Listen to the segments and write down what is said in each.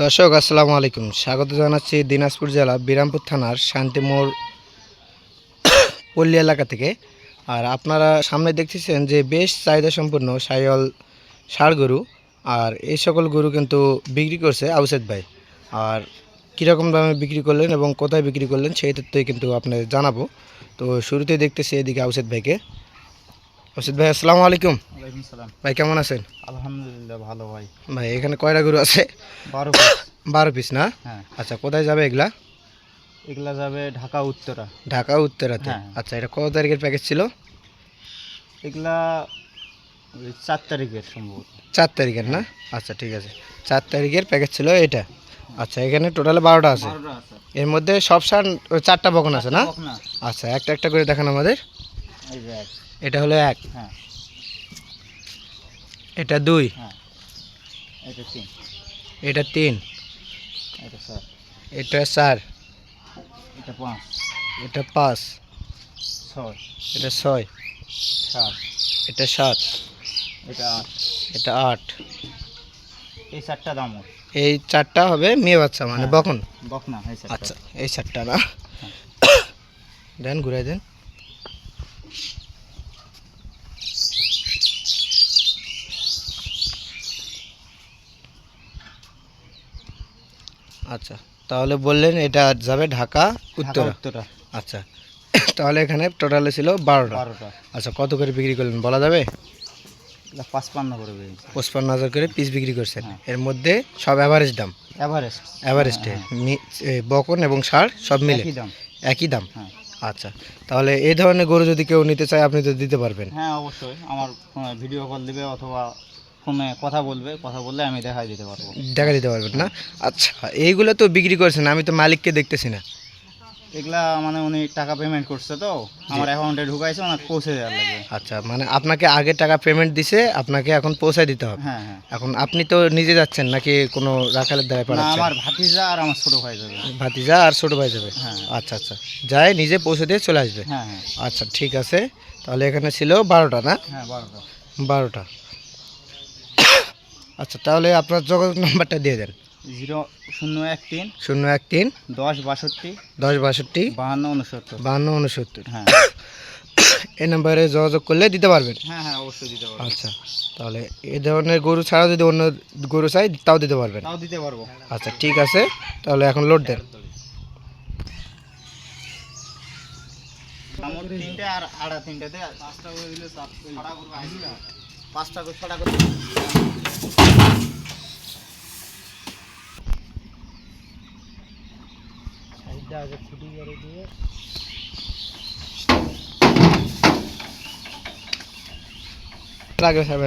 দর্শক, আসসালামু আলাইকুম। স্বাগত জানাচ্ছি দিনাজপুর জেলা বিরামপুর থানার শান্তিমোড় পল্লী এলাকা থেকে। আর আপনারা সামনে দেখতেছেন যে বেশ চাহিদা সম্পন্ন সাইল ষাড় গরু, আর এই সকল গরু কিন্তু বিক্রি করছে আউসেদ ভাই। আর কীরকম দামে বিক্রি করলেন এবং কোথায় বিক্রি করলেন সেই তথ্যই কিন্তু আপনাদের জানাব। তো শুরুতেই দেখতেছি এদিকে আউসেদ ভাইকে। আউসেদ ভাই আসসালামু আলাইকুম। ভাই কেমন আছেন? আলহামদুলিল্লাহ ভালো ভাই। ভাই এখানে কয়টা গরু আছে? বারো পিস। বারো পিস না? হ্যাঁ। আচ্ছা কোথায় যাবে এগুলা? এগুলা যাবে ঢাকা উত্তরা। ঢাকা উত্তরাতে? হ্যাঁ। আচ্ছা এটা কত তারিখের প্যাকেজ ছিল? এগুলা চার তারিখের সম্ভবত। চার তারিখের না? আচ্ছা ঠিক আছে। চার তারিখের প্যাকেজ ছিল এটা? আচ্ছা এখানে টোটালে বারোটা আছে। এর মধ্যে সব সার চারটা বকন আছে না? আচ্ছা একটা একটা করে দেখান আমাদের। এটা হলো এক। হ্যাঁ। এটা দুই। হ্যাঁ। এটা তিন। এটা তিন। এটা চার। এটা চার। এটা পাঁচ। এটা পাঁচ। ছয়। এটা ছয়। সাত। এটা সাত। এটা আট। এটা আট। এই চারটা দাম এই চারটা হবে মেয়ে বাচ্চা মানে হ্যাঁ। বকন? বক না আচ্ছা এই চারটা না? দেন ঘুরাই দেন। আচ্ছা তাহলে বললেন এটা যাবে ঢাকা উত্তরা। উত্তরা। আচ্ছা তাহলে এখানে টোটালে ছিল বারোটা। বারোটা। আচ্ছা কত করে বিক্রি করলেন বলা যাবে? পাঁচপান্ন করে পঁচপান্ন হাজার করে পিস বিক্রি করছেন। হ্যাঁ। এর মধ্যে সব অ্যাভারেজ দাম? অ্যাভারেজে হ্যাঁ, বকন এবং সার সব মিলে? একই দাম। একই দাম? হ্যাঁ। আচ্ছা তাহলে এই ধরনের গরু যদি কেউ নিতে চায় আপনি তো দিতে পারবেন। হ্যাঁ অবশ্যই। আমার ভিডিও কল দিবে অথবা ফোনে কথা বলবে কথা বললে আমি দেখাই দিতে পারব। দেখা দিতে পারবেন না? আচ্ছা এইগুলো তো বিক্রি করছেন আমি তো মালিককে দেখতেছি না। এগুলা মানে উনি টাকা পেমেন্ট করছে তো আমার অ্যাকাউন্টে ঢুকাইছে ওনাকে পৌঁছে দেওয়ার লাগে। আচ্ছা মানে আপনাকে আগে টাকা পেমেন্ট দিছে আপনাকে এখন পৌঁছায় দিতে হবে। হ্যাঁ হ্যাঁ। এখন আপনি তো নিজে যাচ্ছেন নাকি কোনো রাখালের দ্বারা না পাঠাচ্ছেন আমার ভাতিজা আর আমার ছোট ভাই যাবে। ভাতিজা আর ছোট ভাই যাবে? হ্যাঁ। আচ্ছা আচ্ছা। যায় নিজে পৌঁছে দিয়ে চলে আসবে? হ্যাঁ হ্যাঁ। আচ্ছা ঠিক আছে। তাহলে এখানে ছিল বারোটা না? হ্যাঁ বারোটা। বারোটা। আচ্ছা তাহলে আপনার যোগাযোগ নাম্বারটা দিয়ে দেন। জিরো শূন্য এক তিন শূন্য এক তিন দশ বাষট্টি দশ বাষট্টি বাহান্ন উনসত্তর। বাহান্ন উনসত্তর। হ্যাঁ। এই নাম্বারে যোগাযোগ করলে দিতে পারবেন। হ্যাঁ হ্যাঁ অবশ্যই দিতে পারব। আচ্ছা তাহলে এই ধরনের গরু ছাড়া যদি অন্য গরু চাই তাও দিতে পারবেন। তাও দিতে পারব। আচ্ছা ঠিক আছে তাহলে এখন লোড দেন। আমার তিনটে আর আড়া তিনটাতে পাঁচটা করে দিলে পাঁচটা করে ছটা করে লাগবে ছুটি করে দিয়ে। গাছ সামনে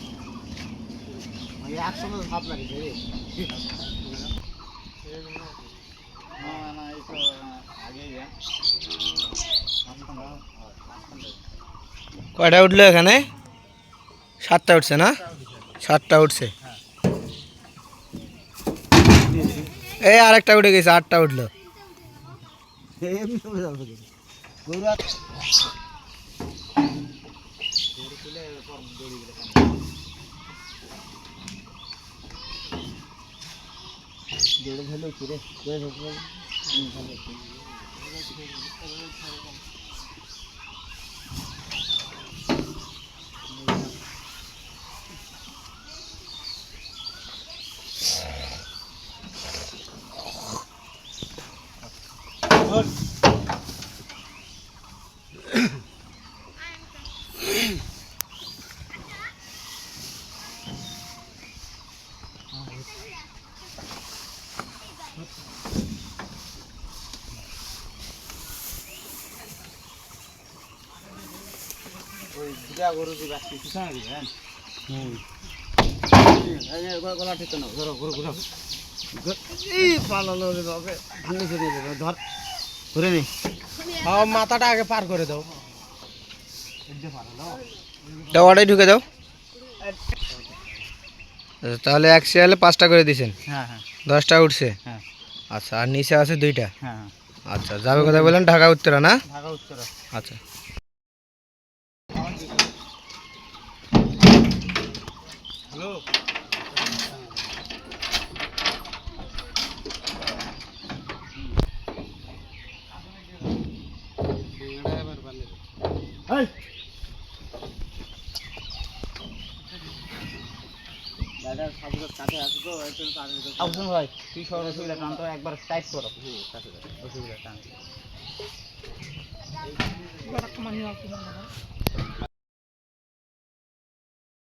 একসঙ্গে ভাব লাগিছে রে না না এই তো আগে যা কয়টা উঠল এখানে? সাতটা উঠছে না? সাতটা উঠছে। এই আরেকটা উঠে গেছে আটটা উঠল। দেড় ভালো করে গরু দিবে। আজকে পিছনে দিবেন হুম এই গলা- গলা ঠিক করো ধরো গরু ঘুরাও এই পালালো রে বাবা ভাঙে চলে যাবে ধর ঘুরে নি। হ্যাঁ মাথাটা আগে পার করে দাও। ঢুকে দাও। তাহলে এক শিয়ালে পাঁচটা করে দিছেন? হ্যাঁ হ্যাঁ। দশটা উঠছে? হ্যাঁ। আচ্ছা আর নিচে আছে দুইটা? আচ্ছা যাবে কথা বললেন ঢাকা উত্তরা না? ঢাকা উত্তরা আচ্ছা। ভাই তুই সব অসুবিধা টান তো একবার টাইট করো। অসুবিধা টান।